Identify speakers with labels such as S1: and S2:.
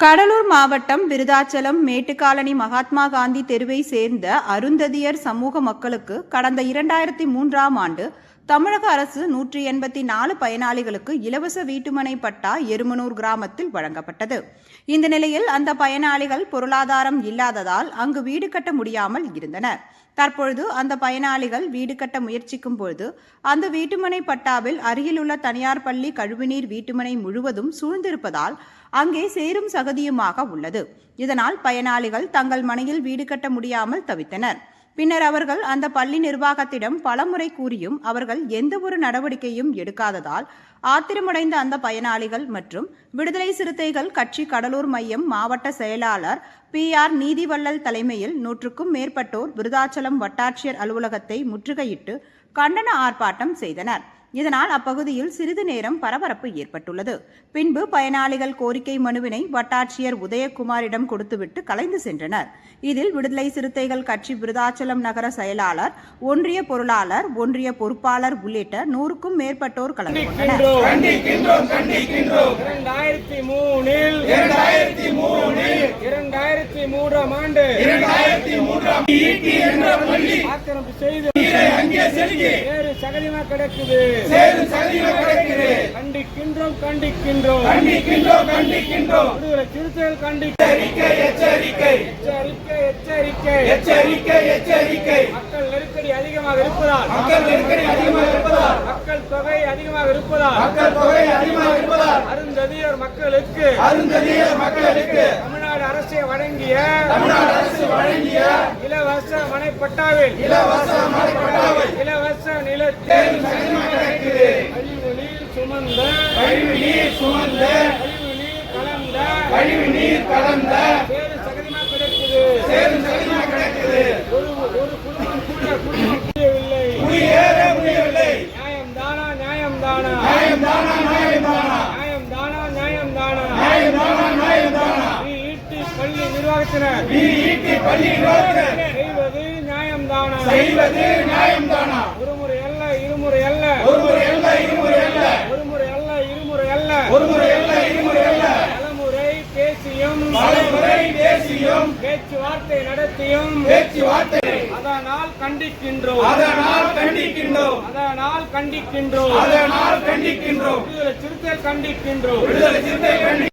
S1: கடலூர் மாவட்டம் விருதாச்சலம் மேட்டுக்காலனி மகாத்மா காந்தி தெருவை சேர்ந்த அருந்ததியர் சமூக மக்களுக்கு கடந்த இரண்டாயிரத்தி மூன்றாம் ஆண்டு தமிழக அரசு நூற்றி எண்பத்தி நாலு பயனாளிகளுக்கு இலவச வீட்டுமனை பட்டா எருமனூர் கிராமத்தில் வழங்கப்பட்டது. இந்த நிலையில் அந்த பயனாளிகள் பொருளாதாரம் இல்லாததால் அங்கு வீடு கட்ட முடியாமல் இருந்தனர். தற்பொழுது அந்த பயனாளிகள் வீடு கட்ட முயற்சிக்கும் பொழுது அந்த வீட்டுமனை பட்டாவில் அருகிலுள்ள தனியார் பள்ளி கழிவுநீர் வீட்டுமனை முழுவதும் சூழ்ந்திருப்பதால் அங்கே சேரும் சகதியுமாக உள்ளது. இதனால் பயனாளிகள் தங்கள் மனையில் வீடு கட்ட முடியாமல் தவித்தனர். பின்னர் அவர்கள் அந்த பள்ளி நிர்வாகத்திடம் பலமுறை கூறியும் அவர்கள் எந்த ஒரு நடவடிக்கையும் எடுக்காததால் ஆத்திரமடைந்த அந்த பயனாளிகள் மற்றும் விடுதலை சிறுத்தைகள் கட்சி கடலூர் மையம் மாவட்ட செயலாளர் பி ஆர் நீதிவள்ளல் தலைமையில் நூற்றுக்கும் மேற்பட்டோர் விருதாச்சலம் வட்டாட்சியர் அலுவலகத்தை முற்றுகையிட்டு கண்டன ஆர்ப்பாட்டம் செய்தனர். இதனால் அப்பகுதியில் சிறிது நேரம் பரபரப்பு ஏற்பட்டுள்ளது. பின்பு பயனாளிகள் கோரிக்கை மனுவினை வட்டாட்சியர் உதயகுமாரிடம் கொடுத்துவிட்டு கலைந்து சென்றனர். இதில் விடுதலை சிறுத்தைகள் கட்சி விருதாச்சலம் நகர செயலாளர் ஒன்றிய பொருளாளர் ஒன்றிய பொறுப்பாளர் உள்ளிட்ட நூறுக்கும் மேற்பட்டோர் கலந்து கொண்டனர்.
S2: ஆக்கிரமிப்பு செய்து வேறு சகதிமா கிடக்குது. கண்டிக்கின்றோம் கண்டிக்கின்றோம். கண்டிக்கின்றோம் கண்டிக்கின்றோம். விடுதலை சிறுத்தைகள் கண்டிக்க எச்சரிக்கை எச்சரிக்கை. எச்சரிக்கை எச்சரிக்கை. எச்சரிக்கை மக்கள் நெருக்கடி அதிகமாக இருப்பதால் மக்கள் நெருக்கடி அதிகமாக இருப்பதால் மக்கள் தொகை அதிகமாக இருப்பதால் மக்கள் தொகை அதிகமாக இருப்பதால் அருந்ததியர் மக்களுக்கு அருந்ததியர் மக்களுக்கு தமிழ்நாடு அரசு வழங்கிய தமிழ்நாடு அரசு வழங்கிய இலவச மனைப்பட்டாவில் இலவச மனைப்பட்டாவில் இலவச நிலத்தில் கழிவு நீர் சுமந்த கழிவு நீர் சுமந்த கழிவு நீர் கலந்த கழிவு நீர் கலந்த நிர்வாகத்தினர். செய்வது நியாயம் தானா செய்வது நியாயம் தானா ஒரு முறை அல்ல இருமுறை அல்ல. ஒரு முறை அல்ல இருமுறை அல்ல. ஒரு முறை அல்ல இருமுறை அல்ல. ஒரு முறை அல்ல இருமுறை அல்ல. பலமுறை பேசியும் பலமுறை பேசியும் பேச்சுவார்த்தை நடத்தியும் பேச்சுவார்த்தை அதனால் கண்டிக்கின்றோம். அதனால் கண்டிக்கின்றோம். அதனால் கண்டிக்கின்றோம். அதனால் கண்டிக்கின்றோம். விடுதலை சிறுத்தை கண்டிக்கின்றோம். விடுதலை சிறுத்தை